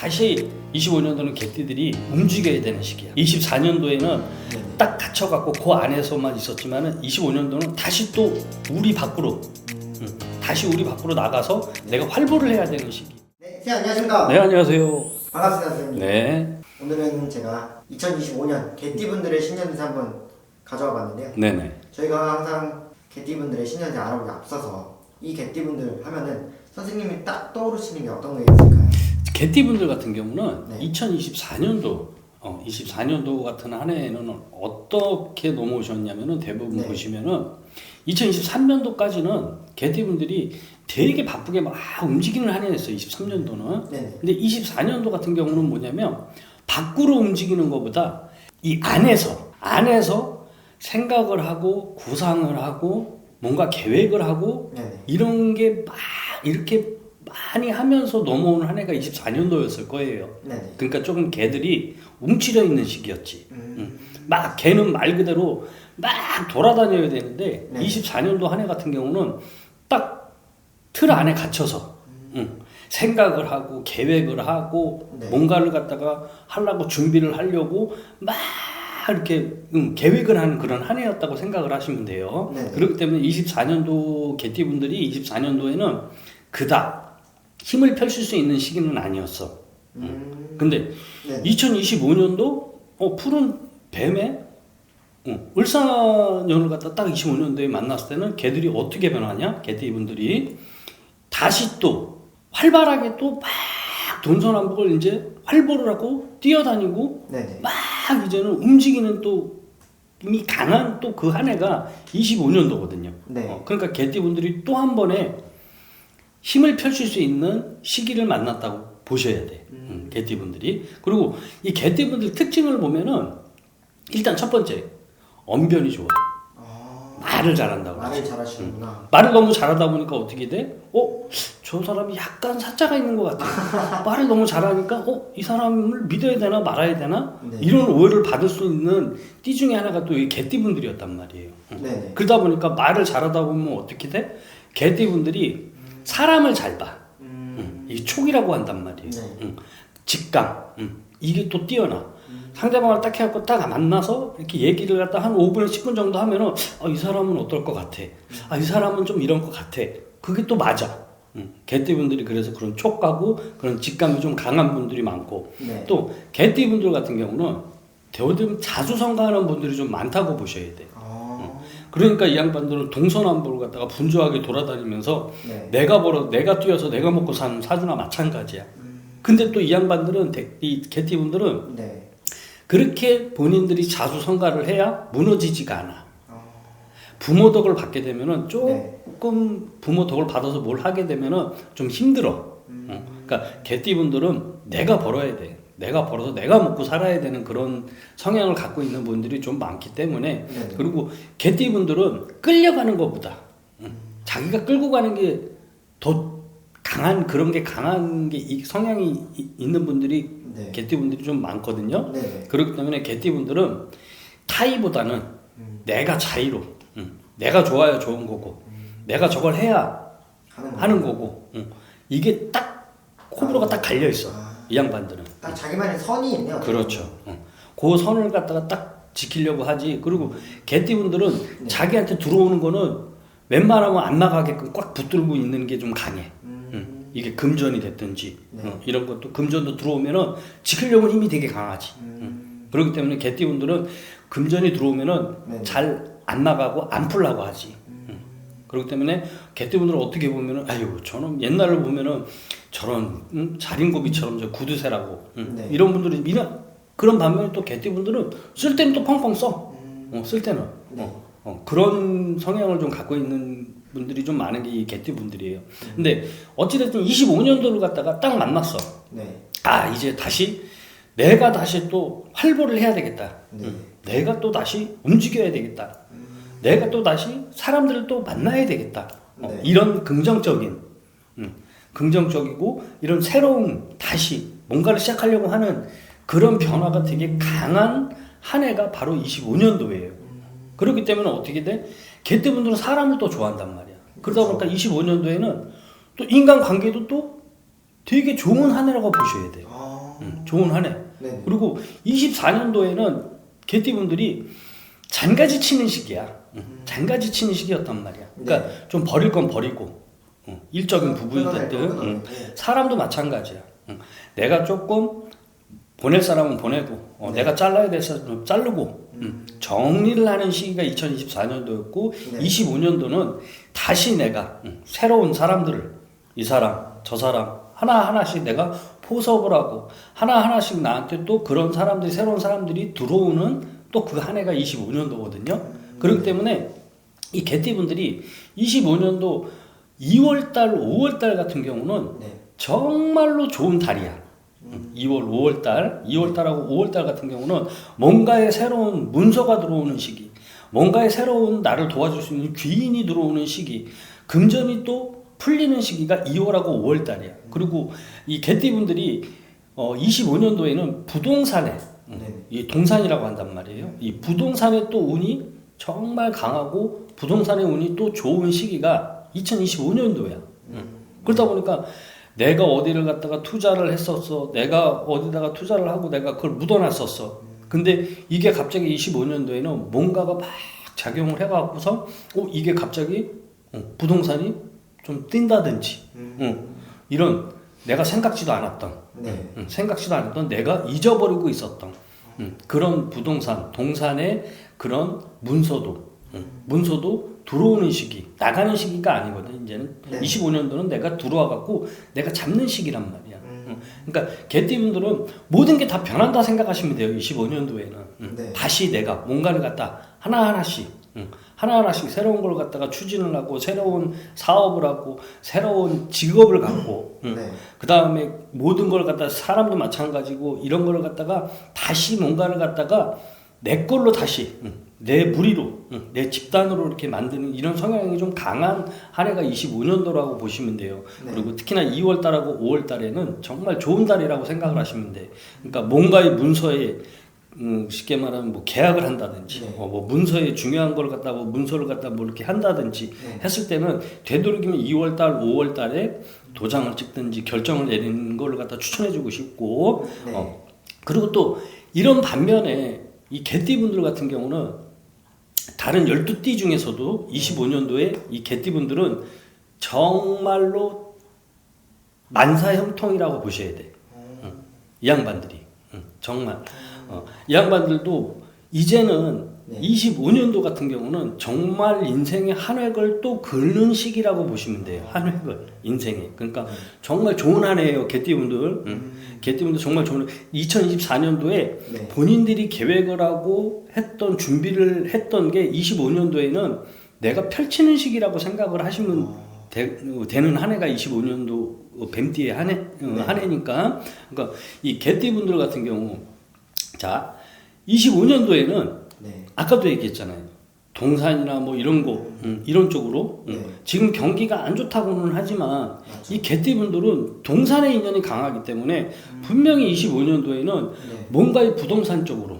다시 25년도는 개띠들이 움직여야 되는 시기야. 24년도에는 네네. 딱 갇혀갖고 그 안에서만 있었지만은 25년도는 다시 또 우리 밖으로 음, 다시 우리 밖으로 나가서 내가 활보를 해야 되는 시기. 네, 안녕하십니까? 네 안녕하세요. 반갑습니다, 선생님. 네, 오늘은 제가 2025년 개띠분들의 신년세 한번 가져와 봤는데요. 네네. 저희가 항상 개띠분들의 신년세 알아보기 앞서서 이 개띠분들 하면은 선생님이 딱 떠오르시는 게 어떤 게 있을까요? 개띠 분들 같은 경우는 네. 2024년도 어, 24년도 같은 한 해에는 어떻게 넘어오셨냐면은 대부분 네. 보시면은 2023년도까지는 개띠 분들이 되게 바쁘게 막 움직이는 한 해였어요. 23년도는. 네네. 근데 24년도 같은 경우는 뭐냐면 밖으로 움직이는 것보다 이 안에서 안에서 생각을 하고 구상을 하고 뭔가 계획을 하고 네네. 이런 게 막 이렇게 많이 하면서 넘어오는 한 해가 24년도였을 거예요. 네네. 그러니까 조금 개들이 움츠려 있는 시기였지. 음. 막 개는 말 그대로 막 돌아다녀야 되는데 네. 24년도 한 해 같은 경우는 딱 틀 안에 갇혀서 응, 생각을 하고 계획을 하고 네. 뭔가를 갖다가 하려고 준비를 하려고 막 이렇게 응, 계획을 하는 그런 한 해였다고 생각을 하시면 돼요. 네. 그렇기 때문에 24년도 개띠분들이 24년도에는 그닥 힘을 펼칠 수 있는 시기는 아니었어. 음. 근데 네. 2025년도 어, 푸른 뱀에 어, 을사년을 갖다 딱 25년도에 만났을 때는 개들이 어떻게 변하냐? 개띠분들이 다시 또 활발하게 또막 동서남북을 이제 활보를 하고 뛰어다니고 네네. 막 이제는 움직이는 또 이미 강한 또 그 한 해가 25년도거든요. 네. 어, 그러니까 개띠분들이 또 한 번에 힘을 펼칠 수 있는 시기를 만났다고 보셔야 돼. 음, 개띠분들이. 그리고 이 개띠분들 특징을 보면은 일단 첫 번째 언변이 좋아. 아, 말을 잘한다고. 말을 잘하시는구나. 말을 너무 잘하다 보니까 어떻게 돼? 어? 저 사람이 약간 사자가 있는 것 같아. 말을 너무 잘하니까 어? 이 사람을 믿어야 되나 말아야 되나? 네. 이런 오해를 받을 수 있는 띠 중에 하나가 또 이 개띠분들이었단 말이에요. 네네. 그러다 보니까 말을 잘하다 보면 어떻게 돼? 개띠분들이 사람을 잘 봐. 음. 응. 이 촉이라고 한단 말이에요. 네. 응. 직감. 응. 이게 또 뛰어나. 상대방을 딱 해갖고 딱 만나서 이렇게 얘기를 갖다 한 5분에 10분 정도 하면은 아, 이 사람은 어떨 것 같아. 아, 이 사람은 좀 이런 것 같아. 그게 또 맞아. 응. 개띠분들이 그래서 그런 촉하고 그런 직감이 좀 강한 분들이 많고 네. 또 개띠분들 같은 경우는 대어좀 자주 성가하는 분들이 좀 많다고 보셔야 돼. 아. 그러니까 이 양반들은 동서남북을 갖다가 분주하게 돌아다니면서 네. 내가 벌어 내가 뛰어서 내가 먹고 사는 사주나 마찬가지야. 근데 또 이 양반들은 대- 이 개띠분들은 네. 그렇게 본인들이 자수성가를 해야 무너지지가 않아. 아. 부모 덕을 받게 되면은 네. 조금 부모 덕을 받아서 뭘 하게 되면은 좀 힘들어. 음. 어. 그러니까 개띠분들은 내가 벌어야 돼. 내가 벌어서 내가 먹고 살아야 되는 그런 성향을 갖고 있는 분들이 좀 많기 때문에 네. 그리고 개띠 분들은 끌려가는 것보다 음, 자기가 끌고 가는 게 더 강한 그런 게 강한 게이 성향이 이- 있는 분들이 네. 개띠 분들이 좀 많거든요. 네. 그렇기 때문에 개띠 분들은 타이보다는 음. 내가 자유로, 음, 내가 좋아야 좋은 거고, 내가 저걸 해야 하는 거. 하는 거고, 음, 이게 딱 호불호가 딱 갈려 있어. 아. 이 양반들은. 딱 자기만의 선이 있네요. 그렇죠. 어. 그 선을 갖다가 딱 지키려고 하지. 그리고 개띠분들은 네. 자기한테 들어오는 거는 웬만하면 안 나가게끔 꽉 붙들고 있는 게 좀 강해. 음. 음, 이게 금전이 됐든지 네. 어, 이런 것도 금전도 들어오면은 지키려고 힘이 되게 강하지. 음. 그렇기 때문에 개띠분들은 금전이 들어오면은 네. 잘안 나가고 안 풀라고 하지. 음. 그렇기 때문에 개띠분들은 어떻게 보면은 아유 저는 옛날을 보면은 저런 음, 자린고비처럼 저 구두쇠라고 음, 네. 이런 분들이 미나 그런 반면에 또 개띠분들은 쓸 때는 또 펑펑 써. 음. 어, 쓸 때는 네. 어, 어, 그런 성향을 좀 갖고 있는 분들이 좀 많은 게 이 개띠분들이에요. 근데 어찌됐든 25년도를 갖다가 딱 만났어. 네. 아 이제 다시 내가 다시 또 활보를 해야 되겠다. 네. 음, 내가 또 다시 움직여야 되겠다. 음. 내가 또 다시 사람들을 또 만나야 되겠다. 어, 네. 이런 긍정적인, 음, 긍정적이고 이런 새로운 다시 뭔가를 시작하려고 하는 그런 변화가 되게 강한 한 해가 바로 25년도예요. 그렇기 때문에 어떻게 돼? 개떼분들은 사람을 또 좋아한단 말이야. 그러다 보니까 25년도에는 또 인간 관계도 또 되게 좋은 한 해라고 보셔야 돼요. 아, 음, 좋은 한 해. 네. 그리고 24년도에는 개띠분들이 잔가지 치는 시기야. 음, 잔가지 치는 시기였단 말이야. 그러니까 좀 버릴 건 버리고 음, 일적인 부분이 됐든 거 음, 끊어내고. 사람도 마찬가지야. 음, 내가 조금 보낼 사람은 보내고 어, 네. 내가 잘라야 될 사람은 자르고 음, 정리를 하는 시기가 2024년도였고 네. 25년도는 다시 내가 음, 새로운 사람들을 이 사람 저 사람 하나 하나씩 내가 포섭을 하고 하나 하나씩 나한테 또 그런 사람들이 새로운 사람들이 들어오는 또 그 한 해가 25년도거든요. 그렇기 때문에 이 개띠분들이 25년도 2월달, 5월달 같은 경우는 네. 정말로 좋은 달이야. 2월, 5월달, 2월달하고 5월달 같은 경우는 뭔가의 새로운 문서가 들어오는 시기, 뭔가의 새로운 나를 도와줄 수 있는 귀인이 들어오는 시기, 금전이 또 풀리는 시기가 2월하고 5월달이야. 그리고 이 개띠분들이 어, 25년도에는 부동산에 음, 네. 이 동산이라고 한단 말이에요. 이 부동산에 또 운이 정말 강하고 부동산의 운이 또 좋은 시기가 2025년도야. 그러다 보니까 내가 어디를 갖다가 투자를 했었어. 내가 어디다가 투자를 하고 내가 그걸 묻어놨었어. 근데 이게 갑자기 25년도에는 뭔가가 막 작용을 해갖고서 어, 이게 갑자기 어, 부동산이 좀 뛴다든지 어, 이런 내가 생각지도 않았던 네. 음, 생각지도 않았던 내가 잊어버리고 있었던 음, 그런 부동산, 동산의 그런 문서도 음, 문서도 들어오는 시기, 나가는 시기가 아니거든 이제는 네. 25년도는 내가 들어와 갖고 내가 잡는 시기란 말이야. 음, 그러니까 개띠분들은 모든 게 다 변한다 생각하시면 돼요. 25년도에는 음, 네. 다시 내가 뭔가를 갖다 하나 하나씩 음, 하나 하나씩 새로운 걸 갖다가 추진을 하고 새로운 사업을 하고 새로운 직업을 갖고 음, 네. 그 다음에 모든 걸 갖다 사람도 마찬가지고 이런 걸 갖다가 다시 뭔가를 갖다가 내 걸로 다시 응, 내 무리로 응, 내 집단으로 이렇게 만드는 이런 성향이 좀 강한 한 해가 25년도라고 보시면 돼요. 네. 그리고 특히나 2월 달하고 5월 달에는 정말 좋은 달이라고 생각을 하시면 돼. 그러니까 뭔가의 문서에 음, 쉽게 말하면 뭐 계약을 한다든지 네. 어, 뭐 문서에 중요한 걸 갖다 뭐 문서를 갖다 뭐 이렇게 한다든지 네. 했을 때는 되도록이면 2월 달, 5월 달에 도장을 찍든지 결정을 내리는 걸 갖다 추천해 주고 싶고 네. 어, 그리고 또 이런 반면에 이 개띠분들 같은 경우는 다른 12띠 중에서도 25년도에 이 개띠분들은 정말로 만사형통이라고 보셔야 돼. 응. 이 양반들이. 응, 정말. 어, 이 양반들도 이제는 네. 25년도 같은 경우는 정말 인생의 한 획을 또 긁는 시기라고 보시면 돼요. 한 획을 인생에. 그러니까 정말 좋은 한 해예요. 개띠분들. 응. 개띠분들 정말 좋은 2024년도에 네. 본인들이 계획을 하고 했던 준비를 했던 게 25년도에는 내가 펼치는 시기라고 생각을 하시면 되, 는한 해가 25년도 뱀띠의 한 해, 어, 네. 한 해니까 그러니까 이 개띠분들 같은 경우 자 25년도에는 네. 아까도 얘기했잖아요. 동산이나 뭐 이런 거 음, 이런 쪽으로 음, 네. 지금 경기가 안 좋다고는 하지만 맞죠. 이 개띠분들은 동산의 인연이 강하기 때문에 분명히 25년도에는 네. 뭔가의 부동산 쪽으로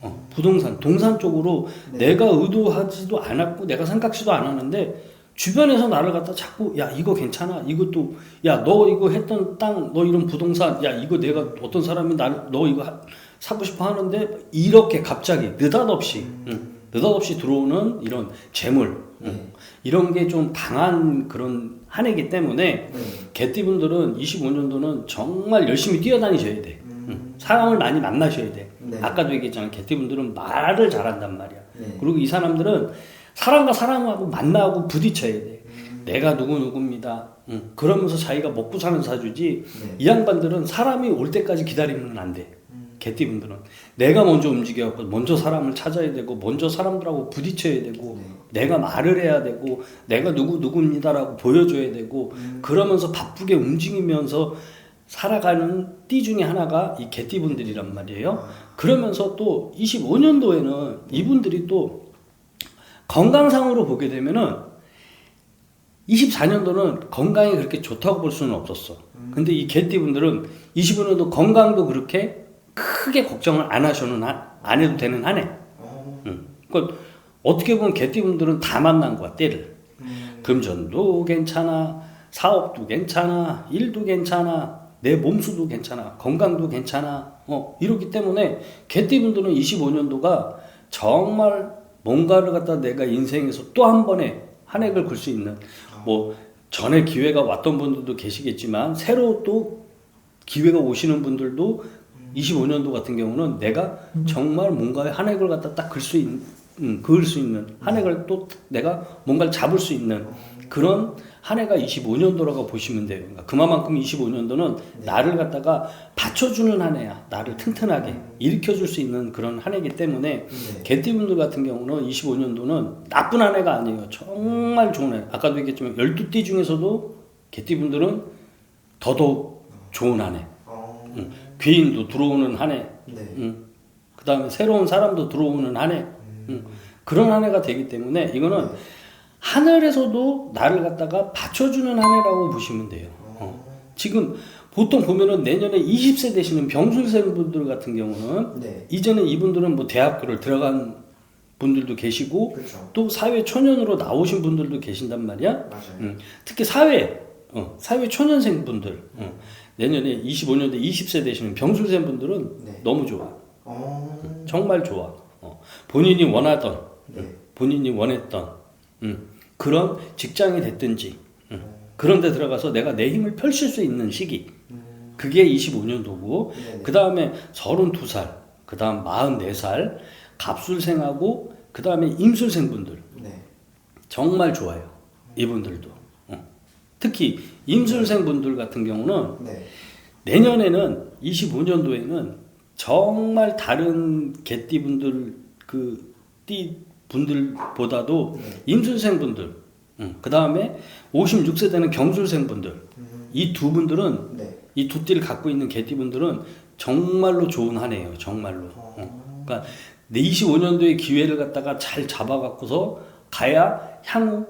어, 부동산 동산 쪽으로 네. 내가 의도하지도 않았고 내가 생각지도 않았는데 주변에서 나를 갖다 자꾸 야 이거 괜찮아 이것도 야 너 이거 했던 땅 너 이런 부동산 야 이거 내가 어떤 사람이 나너 이거 하- 사고 싶어 하는데 이렇게 갑자기 느닷없이 응, 느닷없이 들어오는 이런 재물 응, 네. 이런 게 좀 강한 그런 한 해기 때문에 네. 개띠분들은 25년도는 정말 열심히 뛰어다니셔야 돼. 음. 응. 사람을 많이 만나셔야 돼. 네. 아까도 얘기했잖아요. 개띠분들은 말을 잘한단 말이야. 네. 그리고 이 사람들은 사람과 사람하고 만나고 부딪혀야 돼. 음. 내가 누구 누구입니다. 응. 그러면서 자기가 먹고 사는 사주지. 네. 이 양반들은 사람이 올 때까지 기다리면 안 돼. 음. 개띠분들은 내가 먼저 움직여갖고 먼저 사람을 찾아야 되고 먼저 사람들하고 부딪혀야 되고 네. 내가 말을 해야 되고 내가 누구 누구입니다라고 보여줘야 되고 음. 그러면서 바쁘게 움직이면서 살아가는 띠 중에 하나가 이 개띠분들이란 말이에요. 그러면서 또 25년도에는 이분들이 또 건강상으로 보게 되면은 24년도는 건강이 그렇게 좋다고 볼 수는 없었어. 근데 이 개띠분들은 25년도 건강도 그렇게 크게 걱정을 안 하셔는 한, 안 해도 되는 한 해. 어. 응. 그러니까 어떻게 보면 개띠분들은 다 만난 거야 때를. 음. 금전도 괜찮아, 사업도 괜찮아, 일도 괜찮아, 내 몸수도 괜찮아, 건강도 괜찮아. 어, 이렇기 때문에 개띠분들은 25년도가 정말 뭔가를 갖다 내가 인생에서 또 한 번에 한 획을 굴 수 있는 뭐 전에 기회가 왔던 분들도 계시겠지만 새로 또 기회가 오시는 분들도 25년도 같은 경우는 내가 정말 뭔가의 한 획을 갖다 딱 글 수 있는 음, 그을 수 있는 한 획을 또 내가 뭔가를 잡을 수 있는 그런 한 해가 25년도라고 보시면 돼요. 그러니까 그만큼 25년도는 나를 갖다가 받쳐주는 한 해야. 나를 튼튼하게 일으켜줄 수 있는 그런 한 해이기 때문에 네. 개띠분들 같은 경우는 25년도는 나쁜 한 해가 아니에요. 정말 좋은 해. 아까도 얘기했지만 12띠 중에서도 개띠분들은 더더욱 좋은 한 해. 어, 응. 귀인도 들어오는 한 해. 네. 응. 그 다음에 새로운 사람도 들어오는 한 해. 응. 그런 한 해가 되기 때문에 이거는 하늘에서도 나를 갖다가 받쳐주는 한 해라고 보시면 돼요. 어. 지금 보통 보면은 내년에 20세 되시는 병술생 분들 같은 경우는 네. 이제는 이분들은 뭐 대학교를 들어간 분들도 계시고 그렇죠. 또 사회 초년으로 나오신 분들도 계신단 말이야. 음, 특히 사회 어, 사회 초년생 분들 어, 내년에 25년대 20세 되시는 병술생 분들은 네. 너무 좋아. 어, 정말 좋아. 어, 본인이 원하던 네. 본인이 원했던 음, 그런 직장이 됐든지 음, 그런 데 들어가서 내가 내 힘을 펼칠 수 있는 시기 그게 25년도고 네네. 그 다음에 32살 그 다음 44살 갑술생하고 그 다음에 임술생분들 네. 정말 좋아요 이분들도 어. 특히 임술생 분들 같은 경우는 네. 내년에는 25년도에는 정말 다른 개띠 분들 그 띠 분들보다도 네. 임술생 분들, 그 다음에 56세 되는 경술생 분들, 이두 분들은 네. 이두 띠를 갖고 있는 개띠 분들은 정말로 좋은 한 해예요, 정말로. 어. 그러니까 내 25년도의 기회를 갖다가 잘 잡아갖고서 가야 향후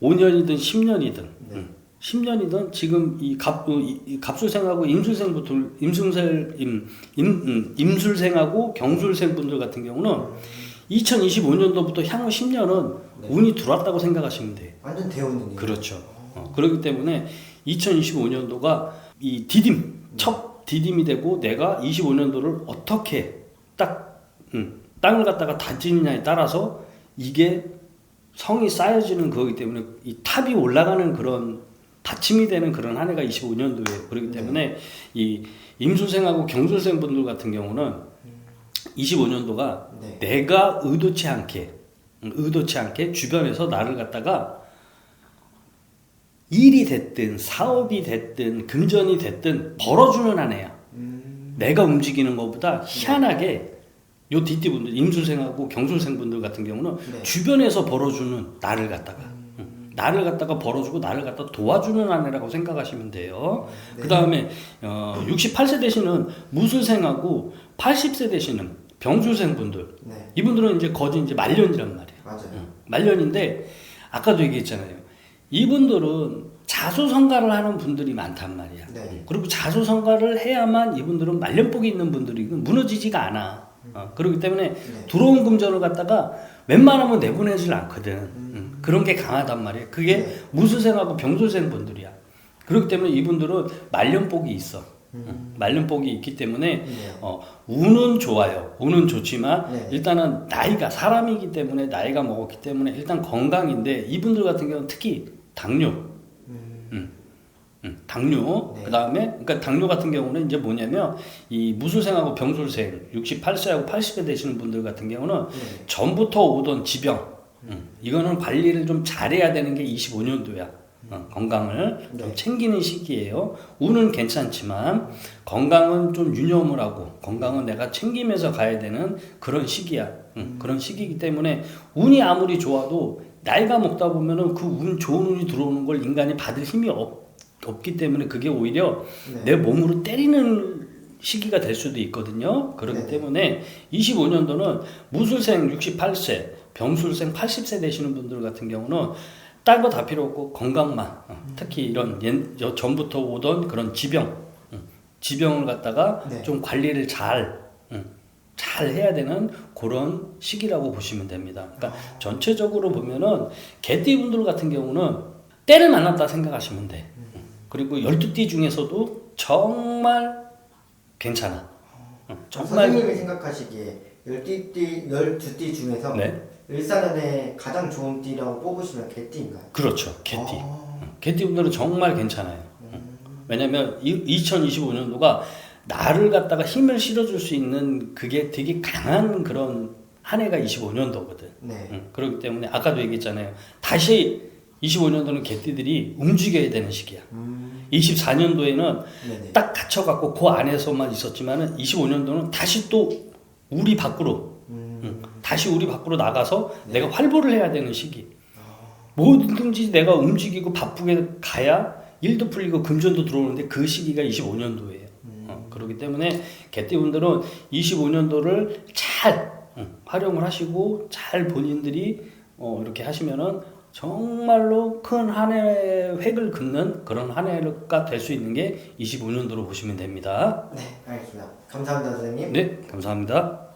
5년이든 10년이든 네. 10년이든 지금 이 갑, 어, 이- 이 갑술생하고 임술생분들, 임술생, 임, 임, 음, 임술생하고 경술생 분들 같은 경우는 2025년도부터 향후 10년은 네. 운이 들어왔다고 생각하시면 돼요. 완전 대운이네요. 그렇죠. 어, 그렇기 때문에 2025년도가 이 디딤, 첫 디딤이 되고 내가 25년도를 어떻게 딱, 음, 땅을 갖다가 다지느냐에 따라서 이게 성이 쌓여지는 거기 때문에 이 탑이 올라가는 그런 받침이 되는 그런 한 해가 25년도예요. 그렇기 때문에 이 임술생하고 경술생 분들 같은 경우는 25년도가 네. 내가 의도치 않게 음, 의도치 않게 주변에서 나를 갖다가 일이 됐든 사업이 됐든 금전이 됐든 벌어주는 한 해야. 음, 내가 움직이는 것보다 희한하게 요 뒷띠분들 임술생하고 경술생 분들 같은 경우는 네. 주변에서 벌어주는 나를 갖다가 음, 나를 갖다가 벌어주고 나를 갖다 도와주는 한 해라고 생각하시면 돼요. 네. 그 다음에 어, 68세 되시는 무술생하고 80세 되시는 병술생 분들 네. 이분들은 이제 거진 이제 말년이란 말이에요. 맞아요. 응. 말년인데 아까도 얘기했잖아요. 이분들은 자수성가를 하는 분들이 많단 말이야. 네. 응. 그리고 자수성가를 해야만 이분들은 말년복이 있는 분들이 무너지지가 않아. 어, 그렇기 때문에 네. 들어온 금전을 갖다가 웬만하면 내보내질 않거든. 응. 그런 게 강하단 말이야. 그게 네. 무술생하고 병술생 분들이야. 그렇기 때문에 이분들은 말년복이 있어. 응. 말년복이 있기 때문에 네. 어, 운은 좋아요. 운은 좋지만 네. 일단은 나이가 사람이기 때문에 나이가 먹었기 때문에 일단 건강인데 이분들 같은 경우는 특히 당뇨, 음, 음, 당뇨. 네. 그 다음에 그러니까 당뇨 같은 경우는 이제 뭐냐면 이 무술생하고 병술생 68세하고 80세 되시는 분들 같은 경우는 네. 전부터 오던 지병. 음, 이거는 관리를 좀 잘해야 되는 게 25년도야. 어, 건강을 좀 네. 챙기는 시기예요. 운은 괜찮지만 건강은 좀 유념을 하고 건강은 내가 챙기면서 가야 되는 그런 시기야. 음, 그런 시기이기 때문에 운이 아무리 좋아도 나이가 먹다 보면은 그 운 좋은 운이 들어오는 걸 인간이 받을 힘이 없, 없기 때문에 그게 오히려 네. 내 몸으로 때리는 시기가 될 수도 있거든요. 그렇기 네. 때문에 25년도는 무술생 68세, 병술생 80세 되시는 분들 같은 경우는 딴 거 다 필요 없고 건강만 어, 특히 이런 옛, 여- 전부터 오던 그런 지병 음, 지병을 갖다가 네. 좀 관리를 잘 음, 잘 해야 되는 그런 시기라고 보시면 됩니다. 그러니까 전체적으로 보면은 개띠분들 같은 경우는 때를 만났다 생각하시면 돼. 그리고 12띠 중에서도 정말 괜찮아. 응, 정말 선생님이 생각하시기에 12띠, 12띠 중에서 네. 일사년에 가장 좋은 띠라고 뽑으시면 개띠인가요? 그렇죠. 개띠. 아, 개띠분들은 정말 괜찮아요. 왜냐면 2025년도가 나를 갖다가 힘을 실어줄 수 있는 그게 되게 강한 그런 한 해가 25년도거든. 네. 응, 그렇기 때문에 아까도 얘기했잖아요. 다시 25년도는 개띠들이 움직여야 되는 시기야. 음, 24년도에는 네네. 딱 갇혀갖고 그 안에서만 있었지만은 25년도는 다시 또 우리 밖으로 음, 응, 다시 우리 밖으로 나가서 내가 활보를 해야 되는 시기. 뭐든지 내가 움직이고 바쁘게 가야 일도 풀리고 금전도 들어오는데 그 시기가 25년도예요. 어, 그렇기 때문에 개띠분들은 25년도를 잘 응, 활용을 하시고 잘 본인들이 어, 이렇게 하시면은 정말로 큰 한해 획을 긋는 그런 한 해가 될 수 있는 게 25년도로 보시면 됩니다. 네, 알겠습니다. 감사합니다, 선생님. 네, 감사합니다.